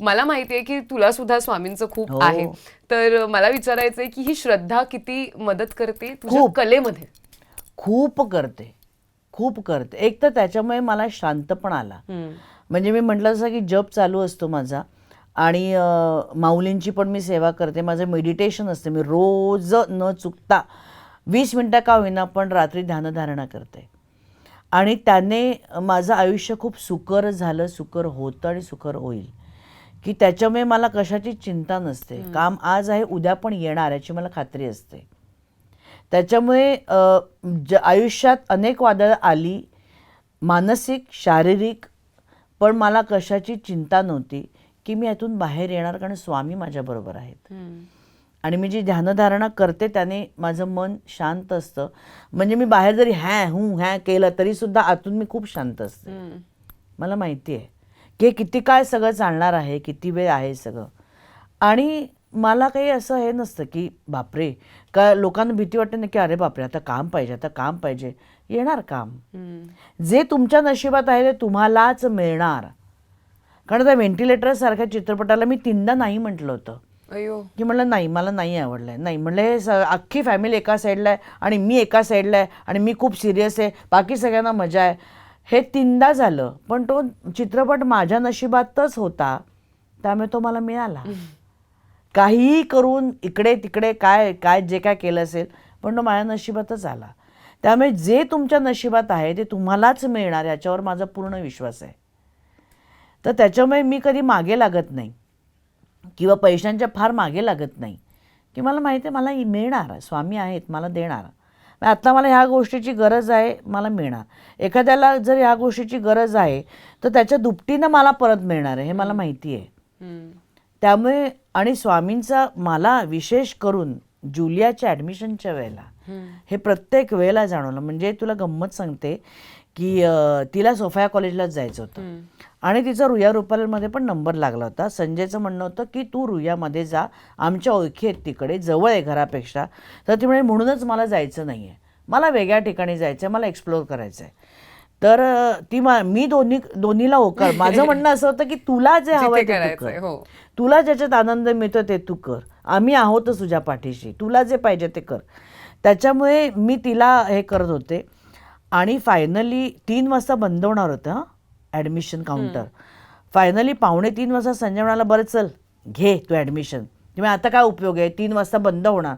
मला माहिती आहे की तुला सुद्धा स्वामींचं खूप हो. आहे. तर मला विचारायचंय की ही श्रद्धा किती मदत करते तुझ्या. कलेमध्ये? खूप करते. खूप करते. एक तर त्याच्यामुळे मला शांत पण आला. म्हणजे मी म्हटलं असं की जप चालू असतो माझा आणि माऊलींची पण मी सेवा करते. माझं मेडिटेशन असते. मी रोज न चुकता वीस मिनटं का होईना पण रात्री ध्यानधारणा करते. आणि त्याने माझं आयुष्य खूप सुकर झालं सुकर होतं आणि सुकर होईल. की त्याच्यामुळे मला कशाची चिंता नसते. काम आज आहे उद्या पण येणार याची मला खात्री असते. त्याच्यामुळे ज आयुष्यात अनेक वादळं आली मानसिक शारीरिक पण मला कशाची चिंता नव्हती की मी यातून बाहेर येणार कारण स्वामी माझ्याबरोबर आहेत. आणि मी जी ध्यानधारणा करते त्याने माझं मन शांत असतं. म्हणजे मी बाहेर जरी हॅ हू हॅ केलं तरीसुद्धा आतून मी खूप शांत असते. मला माहिती आहे. की हे किती काळ सगळं चालणार आहे किती वेळ आहे सगळं? आणि मला काही असं हे नसतं की बापरे का लोकांना भीती वाटते ना की अरे बापरे आता काम पाहिजे आता काम पाहिजे. येणार काम. जे तुमच्या नशिबात आहे ते तुम्हालाच मिळणार. कारण त्या व्हेंटिलेटर सारख्या चित्रपटाला मी तीनदा नाही म्हटलं होतं. अयो की म्हणलं नाही मला नाही आवडलं आहे नाही म्हणलं हे स अख्खी फॅमिली एका साईडला आहे आणि मी एका साईडला आहे आणि मी खूप सिरियस आहे. बाकी सगळ्यांना मजा आहे. हे तीनदा झालं पण तो चित्रपट माझ्या नशिबातच होता त्यामुळे तो मला मिळाला. काहीही करून इकडे तिकडे काय काय जे काय केलं असेल पण तो माझ्या नशिबातच आला. त्यामुळे जे तुमच्या नशिबात आहे ते तुम्हालाच मिळणार याच्यावर माझा पूर्ण विश्वास आहे. तर त्याच्यामुळे मी कधी मागे लागत नाही किंवा पैशांच्या फार मागे लागत नाही की मला माहिती आहे मला मिळणार स्वामी आहेत मला देणार. आत्ता मला ह्या गोष्टीची गरज आहे मला मिळणार. एखाद्याला जर ह्या गोष्टीची गरज आहे तर त्याच्या दुपटीनं मला परत मिळणार आहे हे मला माहिती आहे. त्यामुळे आणि स्वामींचा मला विशेष करून जुलियाच्या ॲडमिशनच्या वेळेला हे प्रत्येक वेळेला जाणवलं. म्हणजे तुला गंमत सांगते की तिला सोफाया कॉलेजलाच जायचं होतं. आणि तिचा रुया रुपालमध्ये पण नंबर लागला होता. संजयचं म्हणणं होतं की तू रुयामध्ये जा. आमच्या ओळखी आहेत तिकडे. जवळ आहे घरापेक्षा. तर ती म्हणे म्हणूनच मला जायचं नाही आहे मला वेगळ्या ठिकाणी जायचं आहे मला एक्सप्लोअर करायचं आहे तर ती मा मी दोन्ही दोन्हीला होकार. माझं म्हणणं असं होतं की तुला जे हवं ते तू कर. हो. तुला ज्याच्यात आनंद मिळतो ते तू कर. आम्ही आहोतच तुझ्या पाठीशी. तुला जे पाहिजे ते कर. त्याच्यामुळे मी तिला हे करत होते. आणि फायनली तीन वाजता बंद होणार होतं ॲडमिशन काउंटर फायनली पावणे तीन वाजता संजय म्हणाला बरं चल घे तू ॲडमिशन तुम्ही आता काय उपयोग आहे? तीन वाजता बंद होणार.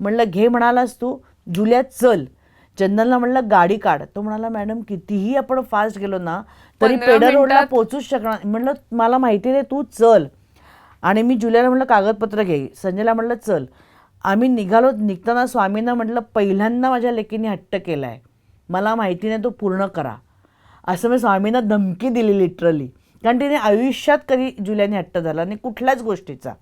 म्हणलं घे म्हणालास तू जुल्यात चल. चंदनला म्हणलं गाडी काढ. तो म्हणाला मॅडम कितीही आपण फास्ट गेलो ना तरी पेडर रोडला पोचूच शकणार. म्हणलं मला माहिती आहे तू चल. आणि मी जुल्याला म्हटलं कागदपत्र घे. संजयला म्हटलं चल. आम्ही निघालो निघताना स्वामींना म्हटलं पहिल्यांदा माझ्या लेकीने हट्ट केला आहे मला माहिती नाही तो पूर्ण करा. असं मी स्वामींना धमकी दिली लिटरली कारण तिने आयुष्यात कधी जुल्याने हट्ट झाला नाही कुठल्याच गोष्टीचा.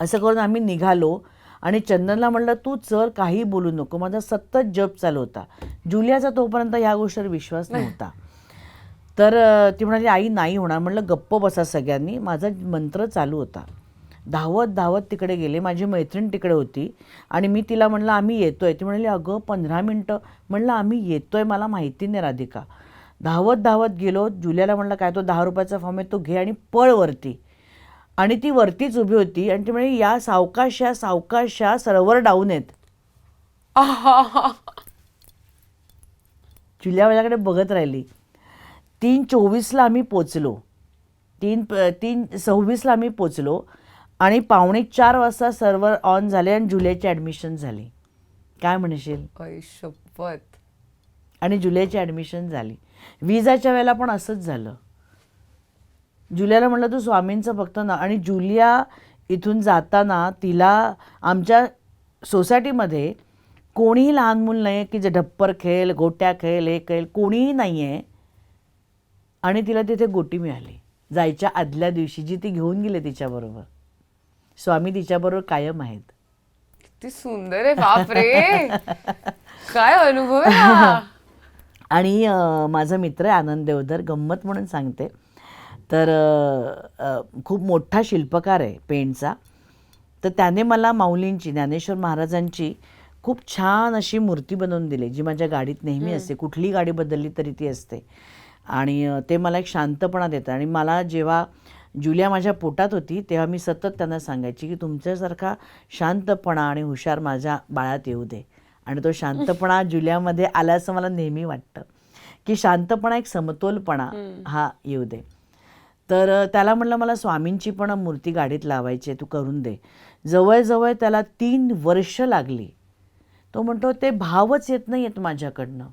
असं करून आम्ही निघालो आणि चंदनला म्हणलं तू चल काही बोलू नको. माझा सतत जप चालू होता. जुलियाचा तोपर्यंत ह्या गोष्टीवर विश्वास नव्हता. तर ती म्हणाली आई नाही होणार. म्हणलं गप्प बसा सगळ्यांनी. माझा मंत्र चालू होता. धावत धावत तिकडे गेले. माझी मैत्रीण तिकडे होती आणि मी तिला म्हणलं आम्ही येतो आहे ती म्हणाली अगं पंधरा मिनटं. म्हणलं आम्ही येतो आहे मला माहिती नाही राधिका. धावत धावत गेलो. जुल्याला म्हणलं काय तो दहा रुपयाचा फॉर्म आहे तो घे आणि पळ वरती. आणि ती वरतीच उभी होती आणि ती म्हणे या सावकाशा सावकाशा सरोवर डाऊन आहेत. जुल्या माझ्याकडे बघत राहिली. तीन चोवीसला आम्ही पोचलो. तीन प- तीन सव्वीसला आम्ही पोचलो. आणि पावणे चार वाजता सर्व्हर ऑन झाले आणि जुलैची ॲडमिशन झाली. काय म्हणशील? शपथ. आणि जुलैची ॲडमिशन झाली. विजाच्या वेळेला पण असंच झालं. जुलियाला म्हटलं तू स्वामींचं फक्त ना. आणि जुलिया इथून जाताना तिला आमच्या सोसायटीमध्ये कोणीही लहान मूल नाही आहे की जे ढप्पर खेळ गोट्या खेळ हे खेळ कोणीही नाही आहे आणि तिला तिथे गोटी मिळाली. जायच्या आदल्या दिवशी जी ती घेऊन गेले तिच्याबरोबर. स्वामी तिच्याबरोबर कायम आहेत. किती सुंदर आहे बापरे! काय अनुभव आहे. आणि माझा मित्र आहे आनंद देवधर गंमत म्हणून सांगते. तर खूप मोठा शिल्पकार आहे पेंटचा तर त्याने मला माऊलींची ज्ञानेश्वर महाराजांची खूप छान अशी मूर्ती बनवून दिली जी माझ्या गाडीत नेहमी असते. कुठली गाडी बदलली तरी ती असते. आणि ते मला एक शांतपणा देतं आणि मला जेव्हा जुलिया माझ्या पोटात होती तेव्हा मी सतत त्यांना सांगायची की तुमच्यासारखा शांतपणा आणि हुशार माझ्या बाळात येऊ दे. आणि तो शांतपणा जुलियामध्ये आला असं मला नेहमी वाटतं. की शांतपणा एक समतोलपणा हा येऊ दे. तर त्याला म्हटलं मला स्वामींची पण मूर्ती गाडीत लावायची तू करून दे. जवळजवळ त्याला तीन वर्ष लागली. तो म्हणतो ते भावच येत नाही आहेत माझ्याकडनं.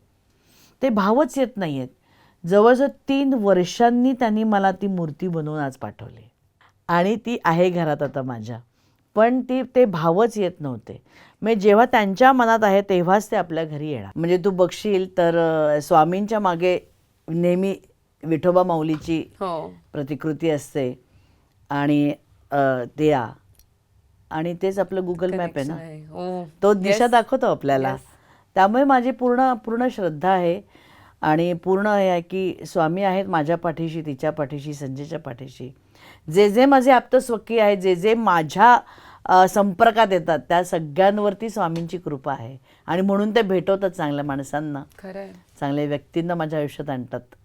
ते भावच येत नाही आहेत जवळजवळ तीन वर्षांनी त्यांनी मला ती मूर्ती बनवून आज पाठवली. आणि ती आहे घरात आता माझ्या. पण ती ते भावच येत नव्हते. म्हणजे जेव्हा त्यांच्या मनात आहे तेव्हाच ते आपल्या घरी येणार. म्हणजे तू बघशील तर स्वामींच्या मागे नेहमी विठोबा माऊलीची हो. प्रतिकृती असते. आणि अ, ते आ आणि तेच आपलं गुगल मॅप आहे ना? हो. तो दिशा दाखवतो आपल्याला. त्यामुळे माझी पूर्ण पूर्ण श्रद्धा आहे. आणि पूर्ण हे आहे की स्वामी आहेत माझ्या पाठीशी तिच्या पाठीशी संजयच्या पाठीशी. जे जे माझे आप्तस्वकीय आहेत जे जे माझ्या संपर्कात येतात त्या सगळ्यांवरती स्वामींची कृपा आहे. आणि म्हणून ते भेटवतात चांगल्या माणसांना. चांगल्या व्यक्तींना माझ्या आयुष्यात आणतात.